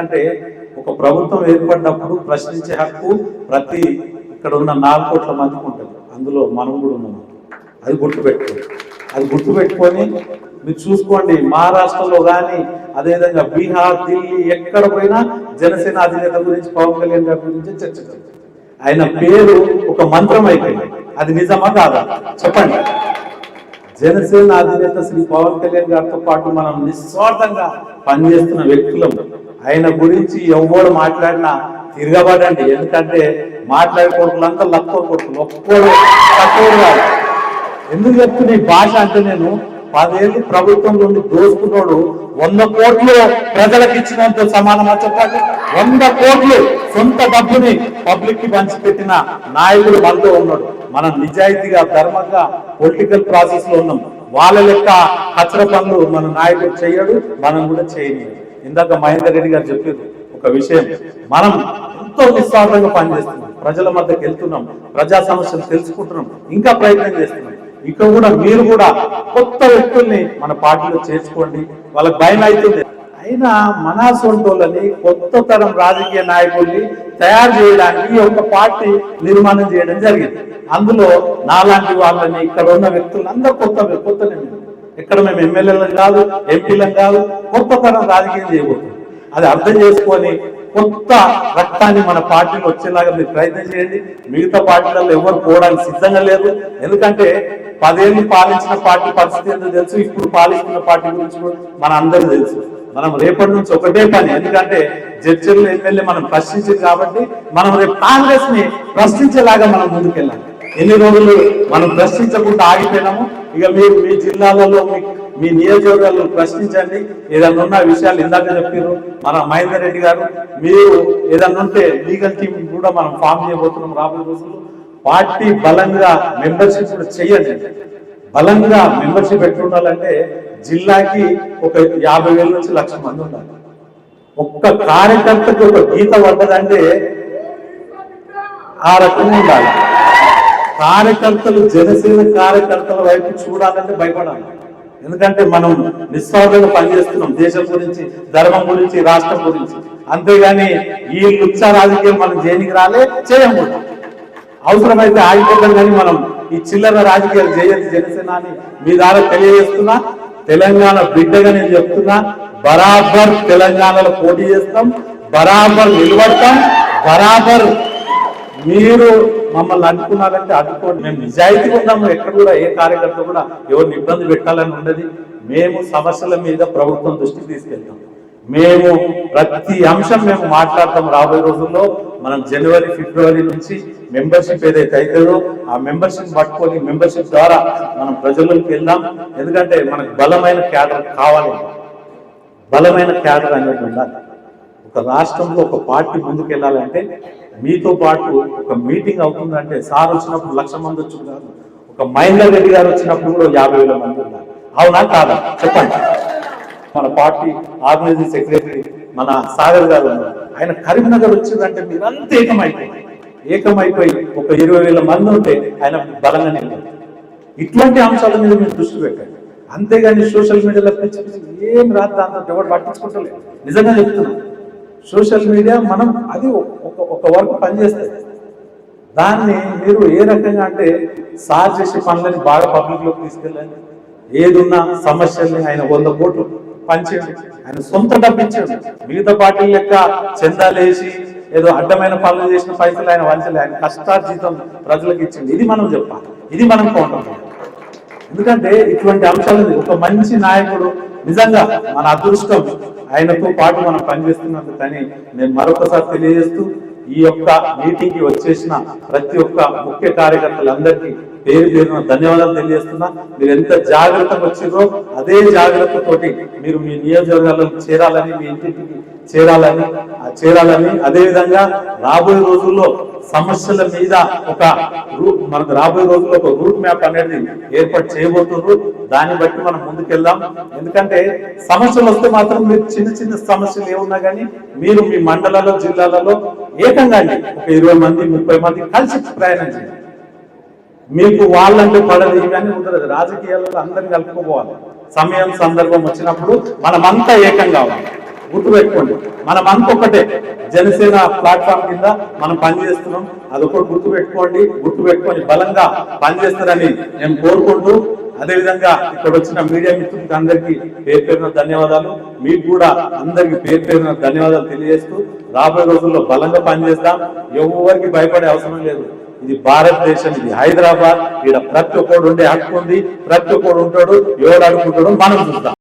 అంటే ఒక ప్రభుత్వం ఏర్పడినప్పుడు ప్రశ్నించే హక్కు ప్రతి ఇక్కడ ఉన్న నాలుగు కోట్ల మందికి ఉంటుంది. అందులో మనం కూడా ఉన్నాం. అది గుర్తుపెట్టుకోండి. అది గుర్తుపెట్టుకొని మీరు చూసుకోండి. మహారాష్ట్రలో కానీ అదేవిధంగా బీహార్ ఢిల్లీ ఎక్కడ పోయినా జనసేన అధినేత గురించి పవన్ కళ్యాణ్ గారి గురించి చర్చ ఆయన పేరు ఒక మంత్రం అయిపోయింది. అది నిజమా కాదా? చెప్పండి. జనసేన అధినేత శ్రీ పవన్ కళ్యాణ్ గారితో పాటు మనం నిస్వార్థంగా పనిచేస్తున్న వ్యక్తులం. ఆయన గురించి ఎవరు మాట్లాడినా తిరగబడండి. ఎందుకంటే మాట్లాడే కొడుకులంతా లక్కువ కొడుకులు ఒక్కడు తక్కువ ఎందుకు చెప్తున్నా ఈ భాష అంటే నేను పదేళ్ళు ప్రభుత్వం నుండి దోసుకున్నాడు వంద కోట్లు ప్రజలకు ఇచ్చినంత సమానమా చెప్పాలి. వంద కోట్లు సొంత డబ్బుని పబ్లిక్కి పంచిపెట్టిన నాయకుడు మనతో ఉన్నాడు. మనం నిజాయితీగా ధర్మంగా పొలిటికల్ ప్రాసెస్లో ఉన్నాం. వాళ్ళ లెక్క కచ్చర పనులు మన నాయకుడు చేయడు మనం కూడా చేయలేదు ఇందాక మహేందర్ రెడ్డి గారు చెప్పారు ఒక విషయం. మనం ఎంతో నిస్వార్థంగా పనిచేస్తున్నాం. ప్రజల మధ్యకి వెళ్తున్నాం. ప్రజా సమస్యలు తెలుసుకుంటున్నాం. ఇంకా ప్రయత్నం చేస్తున్నాం. ఇక కూడా మీరు కూడా కొత్త వ్యక్తుల్ని మన పార్టీలో చేసుకోండి వాళ్ళకి భయం అవుతుంది. అయినా మన సొంతోళ్ళని కొత్త తరం రాజకీయ నాయకుల్ని తయారు చేయడానికి ఒక పార్టీ నిర్మాణం చేయడం జరిగింది. అందులో నాలాంటి వాళ్ళని ఇక్కడ ఉన్న వ్యక్తులందరూ కొత్త కొత్త ఇక్కడ మేము ఎమ్మెల్యేలను కాదు ఎంపీలను కాదు కొత్త తరం రాజకీయం చేయబోతున్నాం. అది అర్థం చేసుకొని కొత్త రక్తాన్ని మన పార్టీలో వచ్చేలాగా మీరు ప్రయత్నం చేయండి. మిగతా పార్టీలలో ఎవరు పోవడానికి సిద్ధంగా లేదు ఎందుకంటే పదేళ్ళు పాలించిన పార్టీ పరిస్థితి ఏంటో తెలుసు ఇప్పుడు పాలిస్తున్న పార్టీ గురించి మన అందరూ తెలుసు. మనం రేపటి నుంచి ఒకటే పని ఎందుకంటే జడ్జిలు ఎమ్మెల్యే మనం ప్రశ్నించింది కాబట్టి మనం రేపు కాంగ్రెస్ని ప్రశ్నించేలాగా మనం ముందుకెళ్ళాలి. ఎన్ని రోజులు మనం ప్రశ్నించకుండా ఆగిపోయినాము? ఇక మీరు మీ జిల్లాలలో మీ మీ ప్రశ్నించండి. ఏదైనా ఉన్న విషయాలు ఇందాక చెప్పారు మన మహేందర్ రెడ్డి గారు. మీరు ఏదైనా ఉంటే లీగల్ టీం కూడా మనం ఫామ్ చేయబోతున్నాం రాబోయే రోజుల్లో. పార్టీ బలంగా మెంబర్షిప్ కూడా చేయండి బలంగా మెంబర్షిప్ ఎట్లుండాలంటే జిల్లాకి ఒక యాభై వేల నుంచి లక్ష మంది ఉండాలి. ఒక్క కార్యకర్తకి ఒక గీత పడ్డదంటే ఆ రకంగా ఉండాలి. కార్యకర్తలు జనసేన కార్యకర్తల వైపు చూడాలంటే భయపడాలి. ఎందుకంటే మనం నిస్వార్థంగా పనిచేస్తున్నాం దేశం గురించి ధర్మం గురించి రాష్ట్రం గురించి. అంతేగాని ఈ లుచ్చ రాజకీయం మనం చేయనికి రాలే చేయకూడదు అవసరమైతే ఆగిపోతాం కానీ మనం ఈ చిల్లర రాజకీయాలు చేయని జనసేన అని మీ ద్వారా తెలియజేస్తున్నా తెలంగాణ బిడ్డగా నేను చెప్తున్నా బరాబర్ తెలంగాణలో పోటీ చేస్తాం బరాబర్ నిలబడతాం బరాబర్ మీరు మమ్మల్ని అనుకున్నారంటే అడ్డుకోండి మేము నిజాయితీగా ఉన్నాము ఎక్కడ కూడా ఏ కార్యకర్త కూడా ఎవరిని ఇబ్బంది పెట్టాలని ఉండదు. మేము సమస్యల మీద ప్రభుత్వం దృష్టికి తీసుకెళ్తాం. మేము ప్రతి అంశం మేము మాట్లాడతాం రాబోయే రోజుల్లో. మనం జనవరి ఫిబ్రవరి నుంచి మెంబర్షిప్ ఏదైతే అవుతుందో ఆ మెంబర్షిప్ పట్టుకొని మెంబర్షిప్ ద్వారా మనం ప్రజల్లోకి వెళ్దాం. ఎందుకంటే మనకు బలమైన క్యాడర్ కావాలి. బలమైన క్యాడర్ అనేది ఉండాలి. ఒక రాష్ట్రంలో ఒక పార్టీ ముందుకు వెళ్ళాలంటే మీతో పాటు ఒక మీటింగ్ అవుతుందంటే సార్ వచ్చినప్పుడు లక్ష మంది వచ్చి ఒక మహేందర్ రెడ్డి గారు వచ్చినప్పుడు కూడా యాభై వేల మంది ఉన్నారు. అవునా కాదా? చెప్పండి. మన పార్టీ ఆర్గనైజింగ్ సెక్రటరీ మన సాగర్ గారు ఆయన కరీంనగర్ వచ్చిందంటే మీరంతా ఏకమైపోయింది ఏకమైపోయి ఒక ఇరవై వేల మంది ఉంటే ఆయన బలంగా నిలబడి ఇట్లాంటి అంశాల మీద మీరు దృష్టి పెట్టండి. అంతేగాని సోషల్ మీడియాలో పిచ్చి ఏం రాదు దాంతో ఎవరు పట్టించుకుంటలేదు. నిజంగా చెప్తున్నా. సోషల్ మీడియా మనం అది ఒక ఒక వర్క్ పనిచేస్తుంది దాన్ని మీరు ఏ రకంగా అంటే సార్ చేసే పనులని బాగా పబ్లిక్లోకి తీసుకెళ్ళండి. ఏదున్నా సమస్యల్ని ఆయన వంద కోట్లు పంచేయండి ఆయన సొంత డబ్బు ఇచ్చాడు. మిగతా పార్టీల లెక్క చందాలేసి ఏదో అడ్డమైన పనులు చేసిన పైసలు ఆయన వంచలే. ఆయన కష్టార్జితం ప్రజలకు ఇచ్చింది. ఇది మనం చెప్పాలి. ఇది మనం చేయాలి. ఎందుకంటే ఇటువంటి అంశాలు ఒక మంచి నాయకుడు నిజంగా మన అదృష్టం. ఆయనతో పాటు మనం పనిచేస్తున్నందుకు కానీ నేను మరొకసారి తెలియజేస్తూ ఈ యొక్క మీటింగ్కి వచ్చేసిన ప్రతి ఒక్క ముఖ్య కార్యకర్తలందరికీ పేరు పేరున ధన్యవాదాలు తెలియజేస్తున్నా. మీరు ఎంత జాగ్రత్తగా వచ్చిందో అదే జాగ్రత్తతోటి మీరు మీ నియోజకవర్గాల్లో చేరాలని మీ ఇంటింటికి చేరాలని చేరాలని అదే విధంగా రాబోయే రోజుల్లో సమస్యల మీద ఒక రూట్ మనకు రాబోయే రోజుల్లో ఒక రూట్ మ్యాప్ అనేది ఏర్పాటు చేయబోతున్నారు దాన్ని బట్టి మనం ముందుకెళ్దాం. ఎందుకంటే సమస్యలు వస్తే మాత్రం మీరు చిన్న చిన్న సమస్యలు ఏమున్నా కానీ మీరు మీ మండలాల్లో జిల్లాలలో ఏకంగా ఒక ఇరవై మంది ముప్పై మంది కలిసి ప్రయాణం చేయండి. మీకు వాళ్ళంటే పడదు. ఇవన్నీ ఉండదు. రాజకీయాల్లో అందరిని కలుపుకోవాలి. సమయం సందర్భం వచ్చినప్పుడు మనమంతా ఏకం కావాలి గుర్తుపెట్టుకోండి. మనం అంతొక్కటే జనసేన ప్లాట్ఫామ్ కింద మనం పనిచేస్తున్నాం. అదొకటి గుర్తుపెట్టుకోండి. గుర్తుపెట్టుకొని బలంగా పనిచేస్తారని నేను కోరుకుంటూ అదేవిధంగా ఇక్కడ వచ్చిన మీడియా మిత్రులకి అందరికీ పేరు పేరున ధన్యవాదాలు. మీకు కూడా అందరికి పేరు పేరున ధన్యవాదాలు తెలియజేస్తూ రాబోయే రోజుల్లో బలంగా పనిచేస్తాం. ఎవరికి భయపడే అవసరం లేదు. ఇది భారతదేశం ఇది హైదరాబాద్. ఇక్కడ ప్రతి ఒక్కడు ఉండే హక్కు ఉంది ప్రతి ఒక్కడు ఉంటాడు ఎవడు అనుకుంటాడో మనం చూద్దాం